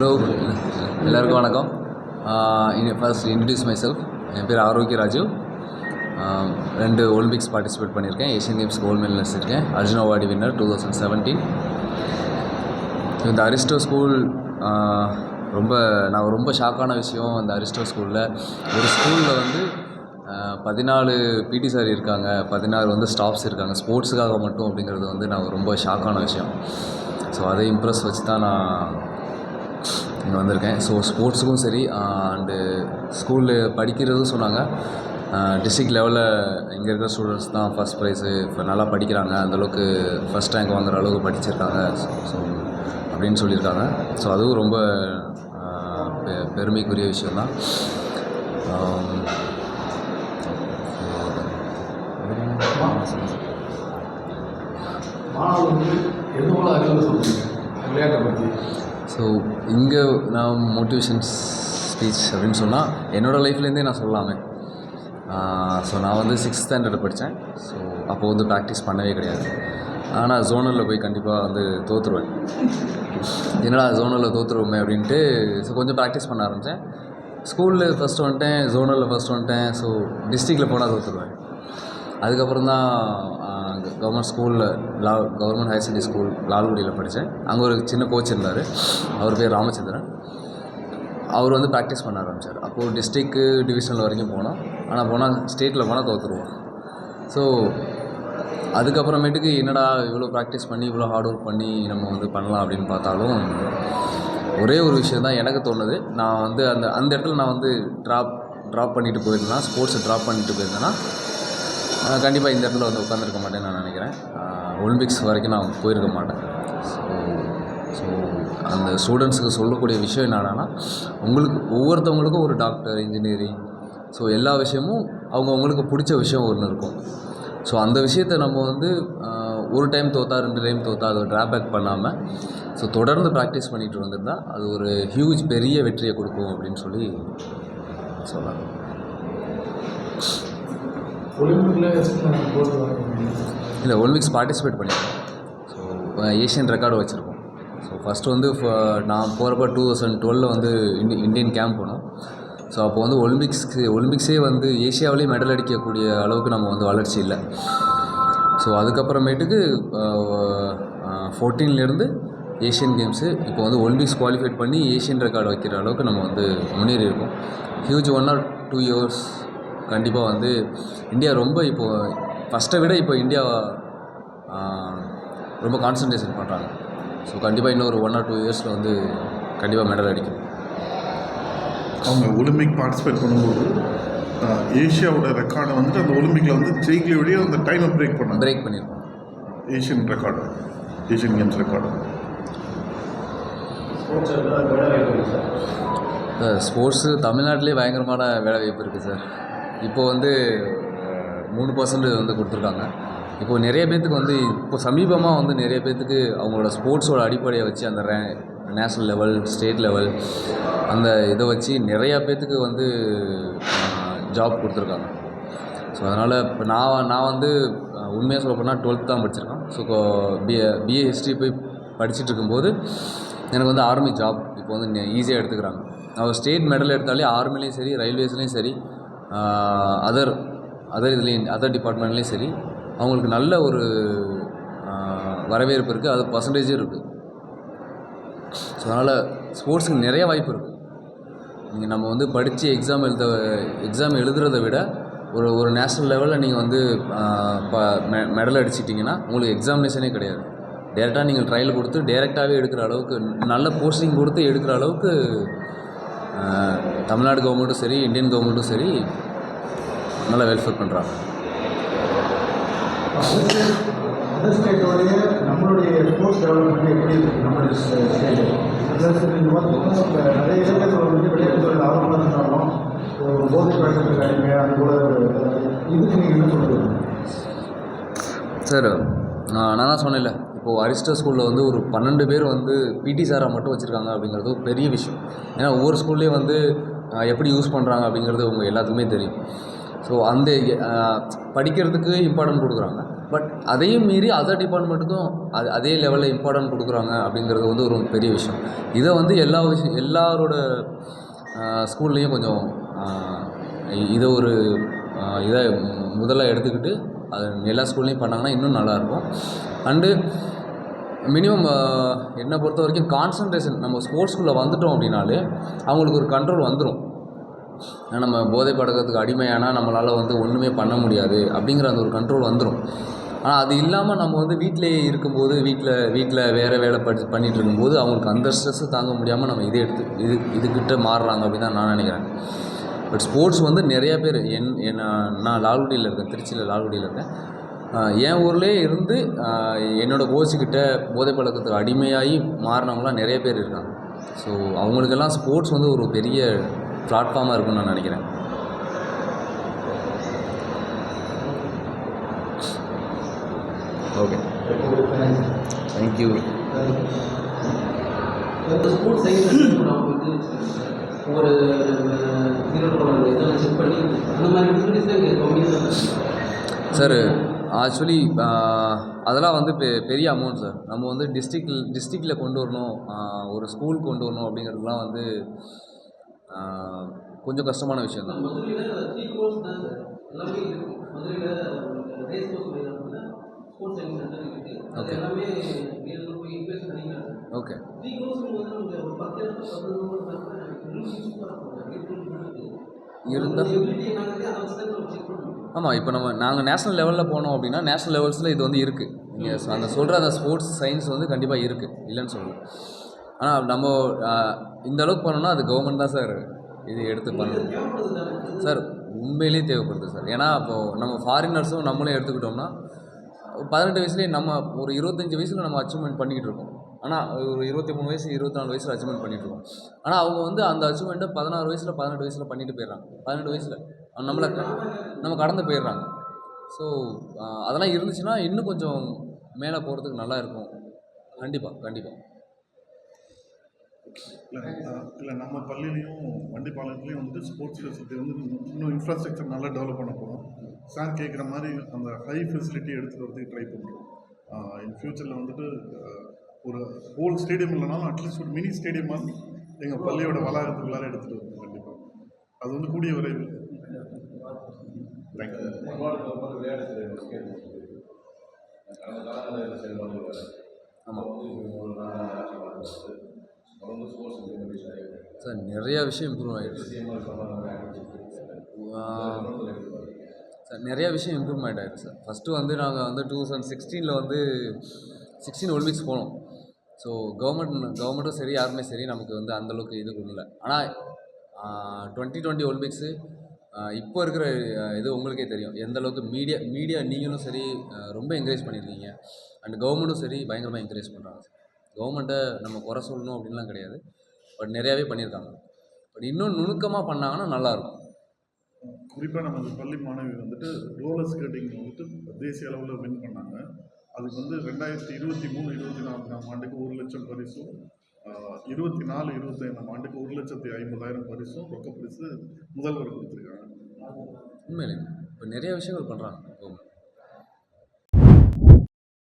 Hello எல்லாருக்கும் வணக்கம். First introduce myself என் பேர் ஆரோக்கிய ராஜு. ரெண்டு ஒலிம்பிக்ஸ் பார்ட்டிசிபேட் பண்ணியிருக்கேன். ஏஷியன் கேம்ஸ் கோல்டு மெடல் வச்சுருக்கேன் Arjun award winner two thousand seventeen இந்த அரிஸ்டோ ஸ்கூல் ரொம்ப நான் ரொம்ப ஷாக்கான விஷயம் அந்த அரிஸ்டோ ஸ்கூலில் ஒரு ஸ்கூலில் வந்து பதினாலு பிடி சார் இருக்காங்க பதினாறு வந்து ஸ்டாஃப்ஸ் இருக்காங்க. ஸ்போர்ட்ஸுக்காக மட்டும் அப்படிங்கிறது வந்து நான் ரொம்ப ஷாக்கான விஷயம். ஸோ அதை இம்ப்ரெஸ் வச்சு தான் நான் இங்கே வந்திருக்கேன். ஸோ ஸ்போர்ட்ஸுக்கும் சரி அண்டு ஸ்கூலில் படிக்கிறதும் சொன்னாங்க. டிஸ்ட்ரிக்ட் லெவலில் இங்கே இருக்கிற ஸ்டூடெண்ட்ஸ் தான் ஃபஸ்ட் ப்ரைஸு இப்போ நல்லா படிக்கிறாங்க. அந்தளவுக்கு ஃபஸ்ட் ரேங்க் வாங்குற அளவுக்கு படிச்சிருக்காங்க. ஸோ அப்படின்னு சொல்லியிருக்காங்க. ஸோ அதுவும் ரொம்ப பெ- பெருமைக்குரிய விஷயந்தான் ஆம், எது போல விளையாட்டை பற்றி ஸோ இங்கே நான் மோட்டிவேஷன் ஸ்பீச் அப்படின்னு சொன்னால் என்னோடய லைஃப்லேருந்தே நான் சொல்லலாமே ஸோ நான் வந்து சிக்ஸ்த் ஸ்டாண்டர்ட் படித்தேன் ஸோ அப்போது வந்து ப்ராக்டிஸ் பண்ணவே கிடையாது. ஆனால் ஜோனலில் போய் கண்டிப்பாக வந்து தோற்றுருவேன் என்னடா ஜோனலில் தோற்றுருவோமே அப்படின்ட்டு ஸோ கொஞ்சம் ப்ராக்டிஸ் பண்ண ஆரம்பித்தேன் ஸ்கூலில் ஃபஸ்ட்டு வந்துட்டேன் ஜோனலில் ஃபஸ்ட் வந்துட்டேன். ஸோ டிஸ்ட்ரிக்டில் போனால் தோற்றுருவேன் அதுக்கப்புறம் தான் கவர்மெண்ட் ஸ்கூலில் லா கவர்மெண்ட் ஹையர் செகண்டரி ஸ்கூல் லால்குடியில் படித்தேன் அங்கே ஒரு சின்ன கோச் இருந்தார். அவர் பேர் ராமச்சந்திரன். அவர் வந்து ப்ராக்டிஸ் பண்ண ஆரம்பித்தார் அப்போது டிஸ்ட்ரிக்கு டிவிஷனில் வரைக்கும் போனோம். ஆனால் போனால் ஸ்டேட்டில் போனால் தோற்றுருவோம் ஸோ அதுக்கப்புறமேட்டுக்கு என்னடா இவ்வளோ ப்ராக்டிஸ் பண்ணி இவ்வளோ ஹார்ட் ஒர்க் பண்ணி நம்ம வந்து பண்ணலாம் அப்படின்னு பார்த்தாலும் ஒரே ஒரு விஷயம் தான் எனக்கு தோணுது. நான் வந்து அந்த அந்த இடத்துல நான் வந்து ட்ராப் ட்ராப் பண்ணிட்டு போயிருந்தேன்னா ஸ்போர்ட்ஸை ட்ராப் பண்ணிட்டு போயிருந்தேன்னா கண்டிப்பாக இந்த இடத்துல வந்து உட்காந்துருக்க மாட்டேன்னு நான் நினைக்கிறேன். ஒலிம்பிக்ஸ் வரைக்கும் நான் போயிருக்க மாட்டேன். ஸோ ஸோ அந்த ஸ்டூடெண்ட்ஸுக்கு சொல்லக்கூடிய விஷயம் என்னென்னா உங்களுக்கு ஒவ்வொருத்தவங்களுக்கும் ஒரு டாக்டர் இன்ஜினியரிங் ஸோ எல்லா விஷயமும் அவங்கவுங்களுக்கு பிடிச்ச விஷயம் ஒன்று இருக்கும். ஸோ அந்த விஷயத்த நம்ம வந்து ஒரு டைம் தோத்தா ரெண்டு டைம் தோத்தா அதை ட்ராபேக் பண்ணாமல் ஸோ தொடர்ந்து ப்ராக்டிஸ் பண்ணிட்டு வந்திருந்தா அது ஒரு ஹியூஜ் பெரிய வெற்றியை கொடுக்கும் அப்படின்னு சொல்லி சொல்லலாம். இல்லை ஒலிம்பிக்ஸ் பார்ட்டிசிபேட் பண்ணியிருக்கேன் ஸோ ஏஷியன் ரெக்கார்டு வச்சுருக்கோம். ஸோ ஃபஸ்ட்டு வந்து ஃப- நான் போகிறப்ப டூ தௌசண்ட் டுவெலில் வந்து இண்டி இந்தியன் கேம்ப் போனோம். ஸோ அப்போ வந்து ஒலிம்பிக்ஸ்க்கு ஒலிம்பிக்ஸே வந்து ஏஷியாவிலேயே மெடல் அடிக்கக்கூடிய அளவுக்கு நம்ம வந்து வளர்ச்சி இல்லை. ஸோ அதுக்கப்புறமேட்டுக்கு ஃபோர்டீன்லேருந்து ஏஷியன் கேம்ஸு இப்போ வந்து ஒலிம்பிக்ஸ் குவாலிஃபைட் பண்ணி ஏஷியன் ரெக்கார்டு வைக்கிற அளவுக்கு நம்ம வந்து முன்னேறி இருக்கோம் huge one or two years கண்டிப்பாக வந்து இந்தியா ரொம்ப இப்போது ஃபஸ்ட்டை விட இப்போ இந்தியா ரொம்ப கான்சன்ட்ரேஷன் பண்ணுறாங்க ஸோ கண்டிப்பாக இன்னொரு ஒன் ஆர் டூ இயர்ஸில் வந்து கண்டிப்பாக மெடல் அடிக்கும். அவங்க ஒலிம்பிக் பார்ட்டிசிபேட் பண்ணும்போது அஹ், ஏசியாவோட ரெக்கார்டை வந்துட்டு அந்த ஒலிம்பிக்கில் வந்து ஜெயிக்கலையோடய அந்த டைமை பிரேக் பண்ணாங்க. பிரேக் பண்ணியிருக்கோம் Asian record Asian Games record sports தமிழ்நாட்டிலே பயங்கரமான வேலைவாய்ப்பு இருக்குது சார் இப்போ வந்து மூணு பர்சன்ட் வந்து கொடுத்துருக்காங்க. இப்போ நிறைய பேர்த்துக்கு வந்து இப்போ சமீபமாக வந்து நிறைய பேர்த்துக்கு அவங்களோட ஸ்போர்ட்ஸோட அடிப்படையை வச்சு அந்த ரே நேஷ்னல் லெவல் ஸ்டேட் லெவல் அந்த இதை வச்சு நிறையா பேர்த்துக்கு வந்து ஜாப் கொடுத்துருக்காங்க. ஸோ அதனால் இப்போ நான் நான் வந்து உண்மையாக சொல்ல போனால் டுவெல்த் தான் படிச்சிருக்கேன். ஸோ இப்போ பிஏ பிஏ ஹிஸ்ட்ரி போய் படிச்சுட்டு இருக்கும்போது எனக்கு வந்து ஆர்மி ஜாப் இப்போ வந்து ஈஸியாக எடுத்துக்கிறாங்க. அவர் ஸ்டேட் மெடல் எடுத்தாலே ஆர்மிலையும் சரி ரயில்வேஸ்லேயும் சரி அதர் அதர் இதுலேயும் அதர் டிபார்ட்மெண்ட்லேயும் சரி அவங்களுக்கு நல்ல ஒரு வரவேற்பு இருக்குது அது பர்சன்டேஜும் இருக்குது ஸோ அதனால் ஸ்போர்ட்ஸுக்கு நிறைய வாய்ப்பு இருக்குது நீங்கள் நம்ம வந்து படித்து எக்ஸாம் எழுத எக்ஸாம் எழுதுறத விட ஒரு ஒரு நேஷ்னல் லெவலில் நீங்கள் வந்து மெடல் அடிச்சிட்டிங்கன்னா உங்களுக்கு எக்ஸாமினேஷனே கிடையாது. டேரெக்டாக நீங்கள் ட்ரையல் கொடுத்து டேரெக்டாகவே எடுக்கிற அளவுக்கு நல்ல போஸ்டிங் கொடுத்து எடுக்கிற அளவுக்கு தமிழ்நாடு கவர்மெண்ட்டும் சரி இந்தியன் கவர்மெண்ட்டும் சரி நல்லா வெல்ஃபேர் பண்ணுறாங்க அதர் ஸ்டேட்டோடைய நம்மளுடைய ஸ்போர்ட்ஸ் டெவலப்மெண்ட் எப்படி இருக்குது நம்மளுடைய ஸ்டேட் ப்ளஸ் நீங்கள் பார்த்தீங்கன்னா இப்போ நிறைய இடத்துல வந்து விளையாட்டுகள் ஆர்வமாக இருந்தாலும் ஒரு போதை பழக்கத்துக்கு அடிமை அது கூட இதுக்கு நீங்கள் என்ன சொல்லுவீங்க சார் நான் நான் தான் சொன்னேன்ல இப்போது அரிஸ்டோ ஸ்கூலில் வந்து ஒரு பன்னெண்டு பேர் வந்து பிடி சாராக மட்டும் வச்சுருக்காங்க அப்படிங்கிறது பெரிய விஷயம். ஏன்னா ஒவ்வொரு ஸ்கூல்லேயும் வந்து எப்படி யூஸ் பண்ணுறாங்க அப்படிங்கிறது உங்கள் எல்லாத்துக்குமே தெரியும். ஸோ அந்த படிக்கிறதுக்கு இம்பார்ட்டன்ட் கொடுக்குறாங்க. பட் அதையும் மீறி அதர் டிபார்ட்மெண்ட்டுக்கும் அது அதே லெவலில் இம்பார்ட்டன்ட் கொடுக்குறாங்க அப்படிங்கிறது வந்து ஒரு பெரிய விஷயம். இதை வந்து எல்லா விஷயம் எல்லாரோட ஸ்கூல்லேயும் கொஞ்சம் இதை ஒரு இதை முதல்ல எடுத்துக்கிட்டு அது எல்லா ஸ்கூல்லையும் பண்ணாங்கன்னா இன்னும் நல்லாயிருக்கும். அண்டு மினிமம் என்னை பொறுத்த வரைக்கும் கான்சன்ட்ரேஷன் நம்ம ஸ்போர்ட்ஸ்குள்ளே வந்துட்டோம் அப்படின்னாலே அவங்களுக்கு ஒரு கண்ட்ரோல் வந்துடும் நம்ம போதை பழக்கத்துக்கு அடிமையானால் நம்மளால் வந்து ஒன்றுமே பண்ண முடியாது அப்படிங்கிற அந்த ஒரு கண்ட்ரோல் வந்துடும் ஆனால் அது இல்லாமல் நம்ம வந்து வீட்டிலேயே இருக்கும்போது வீட்டில் வீட்டில் வேறு வேலை படி பண்ணிகிட்டு இருக்கும்போது அவங்களுக்கு அந்த ஸ்ட்ரெஸ்ஸு தாங்க முடியாமல் நம்ம இதை எடுத்து இது இதுக்கிட்ட மாறுறாங்க அப்படின்னு தான் நான் நினைக்கிறேன். பட் ஸ்போர்ட்ஸ் வந்து நிறையா பேர் என் என்ன நான் லால்குடியில் இருக்கேன் திருச்சியில் லால்குடியில் இருக்கேன். என் ஊர்லேயே இருந்து ஆஹ் என்னோட கோச்சுக்கிட்ட போதை பழக்கத்துக்கு அடிமையாகி மாறினவங்களாம் நிறைய பேர் இருக்காங்க. ஸோ அவங்களுக்கெல்லாம் ஸ்போர்ட்ஸ் வந்து ஒரு பெரிய பிளாட்ஃபார்மாக இருக்கும்னு நான் நினைக்கிறேன். ஓகே தேங்க்யூ ஒரு ஜீரோ இதெல்லாம் செக் பண்ணி அந்த மாதிரி ஃபெசிலிட்டிஸ் தான் இங்கே கம்மியாக தான். இருக்கு. சார் ஆக்சுவலி அதெல்லாம் வந்து பெ பெரிய அமௌண்ட் சார் நம்ம வந்து டிஸ்ட்ரிக்ட் டிஸ்ட்ரிக்டில் கொண்டு வரணும் ஒரு ஸ்கூல் கொண்டு வரணும் அப்படிங்கிறதுலாம் வந்து கொஞ்சம் கஷ்டமான விஷயம் தான். மதுரையில் ஓகே. இருந்தால் ஆமாம் இப்போ நம்ம நாங்கள் நேஷ்னல் லெவலில் போனோம் அப்படின்னா நேஷ்னல் லெவல்ஸில் இது வந்து இருக்குது நீங்கள் அந்த சொல்கிற அந்த ஸ்போர்ட்ஸ் சயின்ஸ் வந்து கண்டிப்பாக இருக்குது இல்லைன்னு சொல்லல. ஆனால் நம்ம இந்த அளவுக்கு பண்ணோம்னா அது கவர்மெண்ட் தான் சார் இது எடுத்து பண்ணணும். சார் உண்மையிலேயே தேவைப்படுது சார் ஏன்னா இப்போது நம்ம ஃபாரினர்ஸும் நம்மளே எடுத்துக்கிட்டோம்னா பதினெட்டு வயசுலேயே நம்ம ஒரு இருபத்தஞ்சி வயசில் நம்ம அச்சீவ்மெண்ட் பண்ணிக்கிட்டு இருக்கோம். ஆனால் ஒரு இருபத்தி மூணு வயசு இருபத்தி நாலு வயசில் அச்சீவ்மெண்ட் பண்ணிட்டு இருக்கோம் ஆனால் அவங்க வந்து அந்த அச்சீவ்மெண்ட்டை பதினாறு வயசில் பதினெட்டு வயசில் பண்ணிட்டு போயிடுறாங்க. பதினெட்டு வயசில். நம்மளை நம்ம கடந்து போயிடுறாங்க. ஸோ அதெல்லாம் இருந்துச்சுன்னா இன்னும் கொஞ்சம் மேலே போகிறதுக்கு நல்லா இருக்கும். கண்டிப்பாக கண்டிப்பாக இல்லை இல்லை நம்ம பள்ளியிலையும் வண்டிப்பாளையத்துலேயும் வந்துட்டு ஸ்போர்ட்ஸ் ஃபெசிலிட்டி வந்து இன்னும் இன்ஃப்ராஸ்ட்ரக்சர் நல்லா டெவலப் பண்ண போகிறோம் சார் கேட்குற மாதிரி அந்த ஹை ஃபெசிலிட்டி எடுத்துகிட்டு வரதுக்கு ட்ரை பண்ணுறோம் இன் ஃப்யூச்சரில் வந்துட்டு ஒரு ஹோல் ஸ்டேடியம் இல்லைனாலும் அட்லீஸ்ட் ஒரு மினி ஸ்டேடியம் மாதிரி எங்கள் பள்ளியோட வளாகத்துக்குள்ளார எடுத்துகிட்டு வருவோம் கண்டிப்பாக அது வந்து கூடிய விரைவில். சார் நிறைய விஷயம் இம்ப்ரூவ் ஆகிடுச்சு சார் நிறைய விஷயம் இம்ப்ரூவ்மெண்ட் ஆயிருக்கு சார். ஃபஸ்ட்டு வந்து நாங்கள் வந்து டூ தௌசண்ட் சிக்ஸ்டீனில் வந்து சிக்ஸ்டீன் ஒலிம்பிக்ஸ் போனோம். ஸோ கவர்மெண்ட் கவர்மெண்ட்டும் சரி யாருமே சரி நமக்கு வந்து அந்தளவுக்கு இது கொடுக்கல. ஆனால் டுவெண்ட்டி டுவெண்ட்டி ஒலிம்பிக்ஸு இப்போ இருக்கிற இது உங்களுக்கே தெரியும். எந்த அளவுக்கு மீடியா மீடியா நீங்களும் சரி ரொம்ப என்கரேஜ் பண்ணியிருக்கீங்க. அண்ட் கவர்மெண்ட்டும் சரி பயங்கரமாக என்கரேஜ் பண்ணுறாங்க கவர்மெண்ட்டை நம்ம குறை சொல்லணும் அப்படின்லாம் கிடையாது. பட் நிறையாவே பண்ணியிருக்காங்க. பட் இன்னும் நுணுக்கமாக பண்ணாங்கன்னா நல்லாயிருக்கும். குறிப்பாக நம்ம இந்த பள்ளி மாணவி வந்துட்டு ரோலர் ஸ்கேட்டிங் வந்துட்டு தேசிய அளவில் வின் பண்ணாங்க. அதுக்கு வந்து ரெண்டாயிரத்தி இருபத்தி மூணு இருபத்தி நான்காம் ஆண்டுக்கு ஒரு லட்சம் பரிசும் இருபத்தி நாலு இருபத்தைந்தாம் ஆண்டுக்கு ஒரு லட்சத்தி ஐம்பதாயிரம் பரிசும் ரொக்க பரிசு முதல்வர் கொடுத்துருக்காங்க. உண்மையிலே. இப்போ நிறைய விஷயங்கள் பண்ணுறாங்க